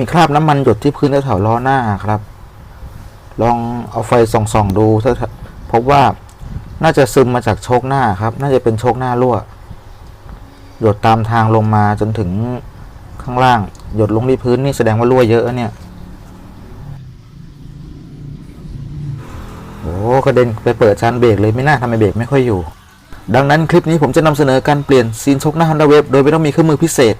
มีคราบน้ำมันหยดที่พื้นแถวล้อหน้าครับ ลองเอาไฟส่องๆดูถ้าพบว่าน่าจะซึมมาจากโชคหน้าครับ น่าจะเป็นโชคหน้ารั่ว หยดตามทางลงมาจนถึงข้างล่าง หยดลงที่พื้นนี่แสดงว่ารั่วเยอะเนี่ยโอ้กระเด็นไปเปิดจานเบรกเลยไม่น่าทำไมเบรกไม่ค่อยอยู่ ดังนั้นคลิปนี้ผมจะนำเสนอการเปลี่ยนซีนชกหน้า Honda Wave โดยไม่ต้องมีเครื่องมือพิเศษ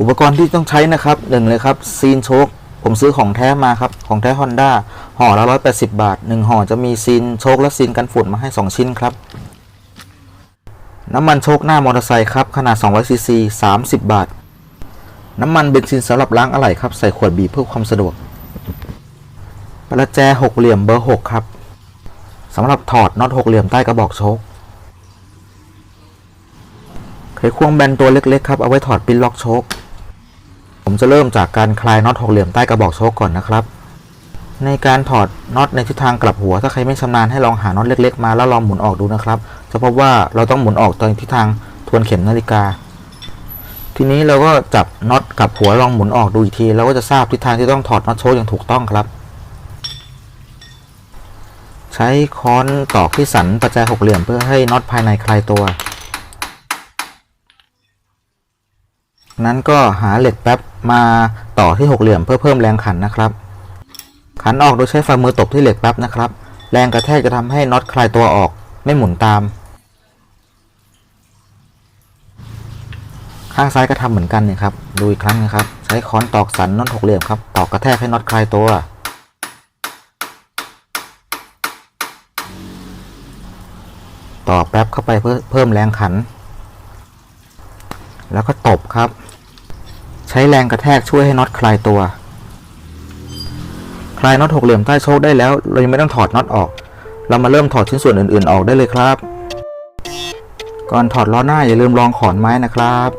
อุปกรณ์ที่ต้องใช้นะครับหนึ่งเลยครับซีนโชคผมซื้อของแท้มาครับ ของแท้ Honda ห่อละ180 บาท 1 ห่อจะมีซีนโชคและซีนกันฝุ่นมาให้ 2 ชิ้นครับ น้ำมันโชคหน้ามอเตอร์ไซค์ครับ ขนาด200ซีซี30 บาท น้ำมันเบนซินสำหรับล้างอะไหล่ครับ ใส่ขวดบีเพื่อความสะดวก ประแจหกเหลี่ยมเบอร์ 6 ครับสำหรับถอดน็อตหกเหลี่ยมใต้กระบอกโชค ไขควงแบนตัวเล็กๆครับเอาไว้ถอดปิ้นล็อกโชคผมจะเริ่มจากการคลายน็อตหกเหลี่ยมใต้กระบอกโชคก่อนนะครับ ในการถอดน็อตในทิศทางกลับหัว ถ้าใครไม่ชำนาญให้ลองหาน็อตเล็ก ๆ มาแล้วลองหมุนออกดูนะครับ จะพบว่าเราต้องหมุนออกตอนทิศทางทวนเข็มนาฬิกา ทีนี้เราก็จับน็อตกลับหัวลองหมุนออกดูอีกทีเราก็จะทราบทิศทางที่ต้องถอดน็อตโชคอย่างถูกต้องครับ ใช้ค้อนตอกที่สันประแจหกเหลี่ยมเพื่อให้น็อตภายในคลายตัว นั้นก็หาเหล็กแป๊บมาต่อที่หกเหลี่ยมเพื่อเพิ่มแรงขันนะครับ ขันออกโดยใช้ฝ่ามือตบที่เหล็กแป๊บนะครับ แรงกระแทกจะทำให้น็อตคลายตัวออกไม่หมุนตาม ข้างซ้ายก็ทำเหมือนกันนี่ยครับ ดูอีกครั้งนะครับ ใช้ค้อนตอกสันน็อตหกเหลี่ยมครับตอกกระแทกให้น็อตคลายตัว ต่อแป๊บเข้าไปเพื่อเพิ่มแรงขัน แล้วก็ตบครับ ใช้แรงกระแทกช่วยให้น็อตคลายตัว คลายน็อตหกเหลี่ยมใต้โชคได้แล้ว เรายังไม่ต้องถอดน็อตออก เรามาเริ่มถอดชิ้นส่วนอื่นๆ ออกได้เลยครับ ก่อนถอดล้อหน้าอย่าลืมลองขอนไม้นะครับ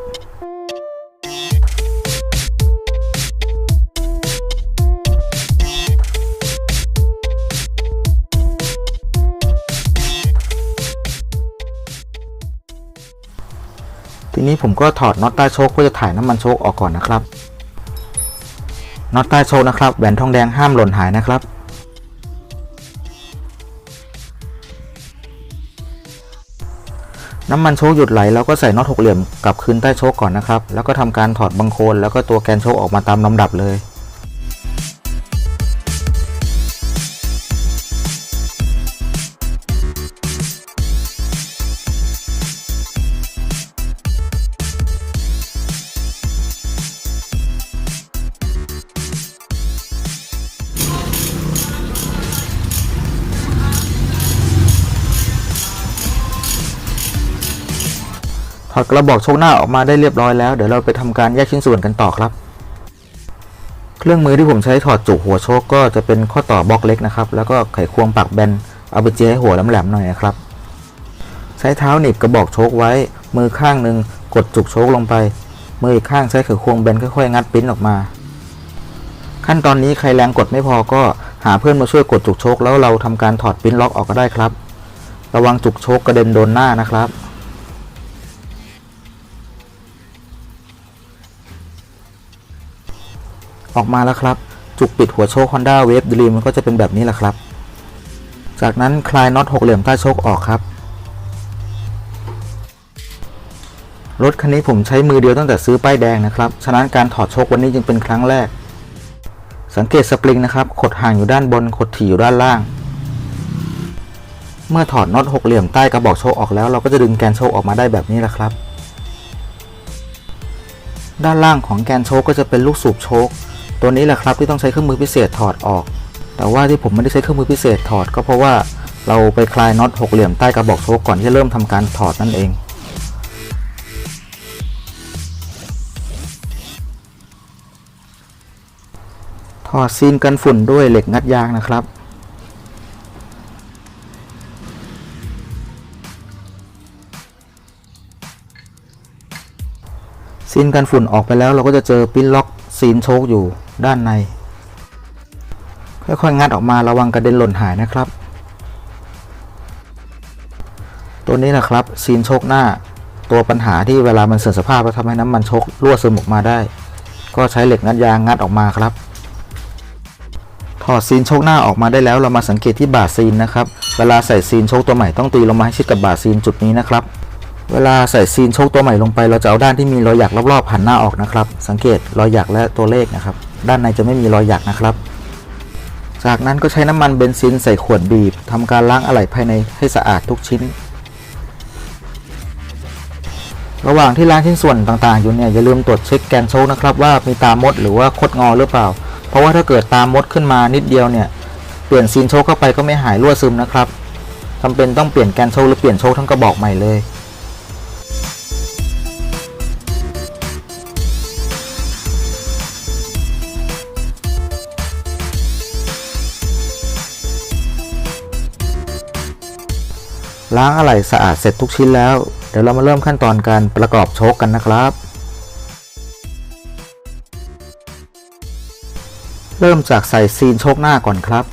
นี้ผมก็ถอดน็อตใต้โชคเพื่อจะถ่ายน้ำมันโชคออกก่อนนะครับน็อตใต้โชคนะครับแหวนทองแดงห้ามหล่นหายนะครับน้ำมันโชคหยุดไหลเราก็ใส่น็อตหกเหลี่ยมกลับคืนใต้โชคก่อนนะครับ แล้วก็ทำการถอดบังโคลนแล้วก็ตัวแกนโชคออกมาตามลำดับเลย ถอดกระบอกโชคหน้าออกมาได้เรียบร้อยแล้ว เดี๋ยวเราไปทำการแยกชิ้นส่วนกันต่อครับ เครื่องมือที่ผมใช้ถอดจุกหัวโชคก็จะเป็นข้อต่อบล็อกเล็กนะครับ แล้วก็ไขควงปากแบนเอาไปเจียให้หัวแหลมๆหน่อยนะครับ ใช้เท้าหนีบกระบอกโชคไว้ มือข้างหนึ่งกดจุกโชคลงไป มืออีกข้างใช้ไขควงแบนค่อยๆงัดปิ้นออกมา ขั้นตอนนี้ใครแรงกดไม่พอก็หาเพื่อนมาช่วยกดจุกโชคแล้วเราทำการถอดปิ้นล็อกออกก็ได้ครับ ระวังจุกโชคกระเด็นโดนหน้านะครับ ออกมาแล้วครับ จุกปิดหัวโชค Honda Wave Dream มันก็จะเป็นแบบนี้แหละครับ จากนั้นคลายน็อตหกเหลี่ยมใต้โชคออกครับ รถคันนี้ผมใช้มือเดียวตั้งแต่ซื้อป้ายแดงนะครับ ฉะนั้นการถอดโชควันนี้จึงเป็นครั้งแรก สังเกตสปริงนะครับขดห่างอยู่ด้านบนขดถี่อยู่ด้านล่าง เมื่อถอดน็อตหกเหลี่ยมใต้กระบอกโชคออกแล้ว เราก็จะดึงแกนโชคออกมาได้แบบนี้แหละครับด้านล่างของแกนโชคก็จะเป็นลูกสูบโชค ตัวนี้แหละครับที่ต้องใช้เครื่องมือพิเศษถอดออก แต่ว่าที่ผมไม่ได้ใช้เครื่องมือพิเศษถอดก็เพราะว่าเราไปคลายน็อตหกเหลี่ยมใต้กระบอกโชคก่อนที่จะเริ่มทำการถอดนั่นเองถอดซีนกันฝุ่นด้วยเหล็กงัดยางนะครับซีนกันฝุ่นออกไปแล้วเราก็จะเจอปิ้นล็อกซีนโชคอยู่ ด้านใน ค่อยๆงัดออกมาระวังกระเด็นหล่นหายนะครับ ตัวนี้นะครับซีนโชคหน้า ตัวปัญหาที่เวลามันเสื่อมสภาพแล้วทำให้น้ำมันชครั่วซึมออกมาได้ ก็ใช้เหล็กงัดยางงัดออกมาครับถอดซีนโชคหน้าออกมาได้แล้วเรามาสังเกตที่บาดซีนนะครับ เวลาใส่ซีนโชคตัวใหม่ต้องตีลงมาให้ชิดกับบาดซีนจุดนี้นะครับ เวลาใส่ซีนโชคตัวใหม่ลงไป เราจะเอาด้านที่มีรอยหยักรอบๆหันหน้าออกนะครับ สังเกตรอยหยักและตัวเลขนะครับ ด้านในจะไม่มีรอยหยักนะครับ จากนั้นก็ใช้น้ำมันเบนซินใส่ขวดบีบทำการล้างอะไหล่ภายในให้สะอาดทุกชิ้น ระหว่างที่ล้างชิ้นส่วนต่างๆ อยู่เนี่ยอย่าลืมตรวจเช็คแกนโชคนะครับว่ามีตามดหรือว่าคดงอหรือเปล่า เพราะว่าถ้าเกิดตามดขึ้นมานิดเดียวเนี่ยเปลี่ยนซีนโชคเข้าไปก็ไม่หายรั่วซึมนะครับจำเป็นต้องเปลี่ยนแกนโชคหรือเปลี่ยนโชคทั้งกระบอกใหม่เลย ล้างอะไหล่สะอาดเสร็จทุกชิ้นแล้ว เดี๋ยวเรามาเริ่มขั้นตอนการประกอบโชคกันนะครับ เริ่มจากใส่ซีนโชคหน้าก่อนครับ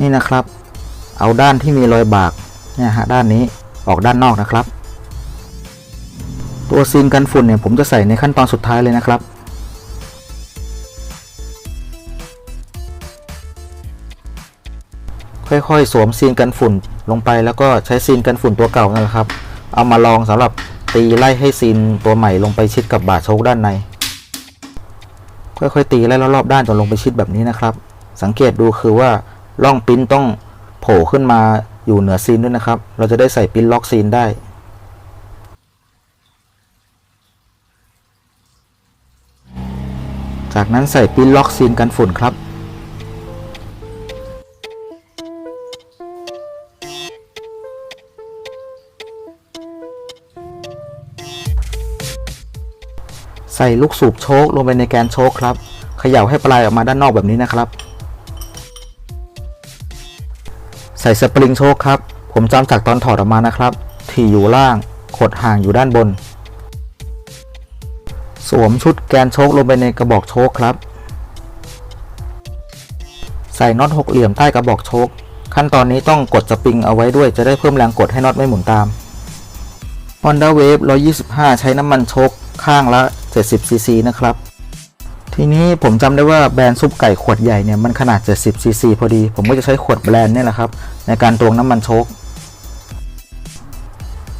นี่นะครับ เอาด้านที่มีรอยบากเนี่ยฮะด้านนี้ออกด้านนอกนะครับ ตัวซีนกันฝุ่นเนี่ยผมจะใส่ในขั้นตอนสุดท้ายเลยนะครับ ค่อยๆ สวมซีนกันฝุ่นลงไปแล้วก็ใช้ซีนกันฝุ่นตัวเก่านั่นแหละครับ เอามาลองสำหรับตีไล่ให้ซีนตัวใหม่ลงไปชิดกับบาดโชคด้านใน ค่อยๆ ตีไล่รอบๆด้านจนลงไปชิดแบบนี้นะครับ สังเกตดูคือว่าร่องปิ้นต้องโผล่ขึ้นมาอยู่เหนือซีนด้วยนะครับ เราจะได้ใส่ปิ้นล็อกซีนได้จากนั้นใส่ปิ้นล็อกซีนกันฝุ่นครับ ส่ลูกสูบโชคลงไปในแกนโชคครับเขย่าให้ปลายออกมาด้านนอกแบบนี้นะครับ ใส่สปริงโชคครับ ผมจำจากตอนถอดออกมานะครับ ที่อยู่ล่างขดห่างอยู่ด้านบน สวมชุดแกนโชคลงไปในกระบอกโชคครับ ใส่น็อตหกเหลี่ยมใต้กระบอกโชคขั้นตอนนี้ต้องกดสปริงเอาไว้ด้วยจะได้เพิ่มแรงกดให้น็อตไม่หมุนตาม Honda Wave 125 ใช้น้ำมันโชคข้างละ 70ซีซีนะครับ ทีนี้ผมจำได้ว่าแบรนด์ซุปไก่ขวดใหญ่เนี่ยมันขนาด 70ซีซีพอดี ผมก็จะใช้ขวดแบรนด์เนี่ยแหละครับ ในการตวงน้ำมันโชค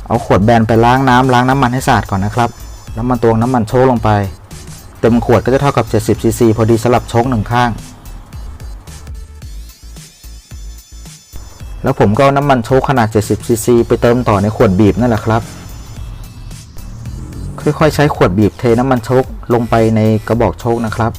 เอาขวดแบรนด์ไปล้างน้ำล้างน้ำมันให้สะอาดก่อนนะครับ แล้วมาตวงน้ำมันโชคลงไป เต็มขวดก็จะเท่ากับ 70ซีซีพอดีสำหรับโชคหนึ่งข้าง แล้วผมก็เอาน้ำมันโชคขนาด 70ซีซีไปเติมต่อในขวดบีบนั่นแหละครับ ค่อยๆใช้ขวดบีบเทน้ำมันโชคลงไปในกระบอกโชคนะครับ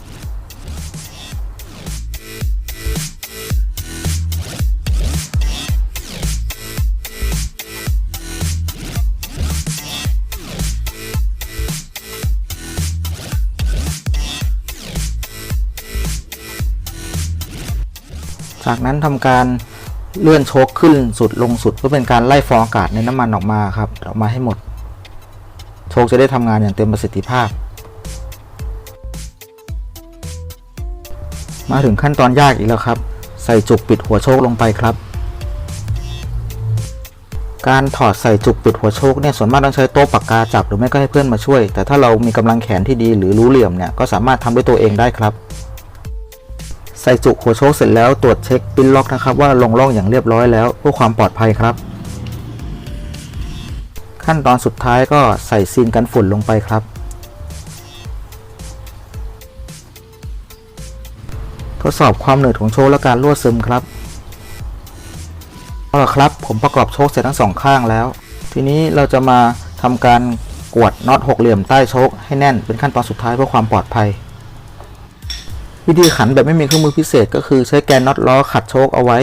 จากนั้นทำการเลื่อนโชคขึ้นสุดลงสุดเพื่อเป็นการไล่ฟองอากาศในน้ำมันออกมาครับออกมาให้หมด ชคจะได้ทำงานอย่างเต็มประสิทธิภาพ มาถึงขั้นตอนยากอีกแล้วครับ ใส่จุกปิดหัวโชคลงไปครับ การถอดใส่จุกปิดหัวโชคเนี่ยส่วนมากต้องใช้โต๊ะปากกาจับหรือไม่ก็ให้เพื่อนมาช่วย แต่ถ้าเรามีกำลังแขนที่ดีหรือรู้เหลี่ยมเนี่ยก็สามารถทำด้วยตัวเองได้ครับใส่จุกหัวโชคเสร็จแล้วตรวจเช็คปิ้นล็อกนะครับว่าลงร่องอย่างเรียบร้อยแล้วเพื่อความปลอดภัยครับ ขั้นตอนสุดท้ายก็ใส่ซีนกันฝุ่นลงไปครับ ทดสอบความหนืดของโชคและการรั่วซึมครับเอาละครับ ผมประกอบโชคเสร็จทั้งสองข้างแล้ว ทีนี้เราจะมาทำการกวดน็อตหกเหลี่ยมใต้โชคให้แน่นเป็นขั้นตอนสุดท้ายเพื่อความปลอดภัย วิธีขันแบบไม่มีเครื่องมือพิเศษ ก็คือใช้แกนน็อตล้อขัดโชคเอาไว้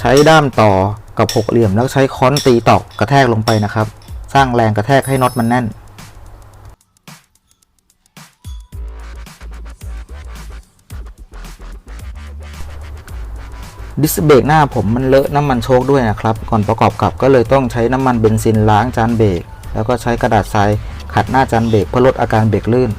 ใช้ด้ามต่อกับหกเหลี่ยมแล้วใช้ค้อนตีตอกกระแทกลงไปนะครับ สร้างแรงกระแทกให้น็อตมันแน่น ดิสเบรกหน้าผมมันเลอะน้ำมันโชคด้วยนะครับ ก่อนประกอบกับก็เลยต้องใช้น้ำมันเบนซินล้างจานเบรกแล้วก็ใช้กระดาษทรายขัดหน้าจานเบรกเพื่อลดอาการเบรกลื่น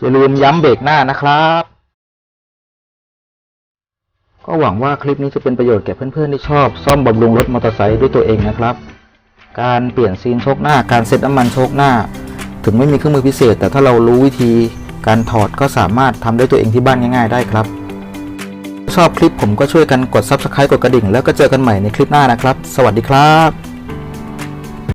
อย่าลืมย้ำเบรกหน้านะครับ ก็หวังว่าคลิปนี้จะเป็นประโยชน์แก่เพื่อนๆที่ชอบ ซ่อมบำรุงรถมอเตอร์ไซค์ด้วยตัวเองนะครับ การเปลี่ยนซีนโชคหน้า การเซ็ตน้ำมันโชคหน้า ถึงไม่มีเครื่องมือพิเศษ แต่ถ้าเรารู้วิธีการถอดก็สามารถทำด้วยตัวเองที่บ้านง่าย ๆ ได้ครับ ชอบคลิปผมก็ช่วยกันกด Subscribe กดกระดิ่ง แล้วก็เจอกันใหม่ในคลิปหน้านะครับ สวัสดีครับ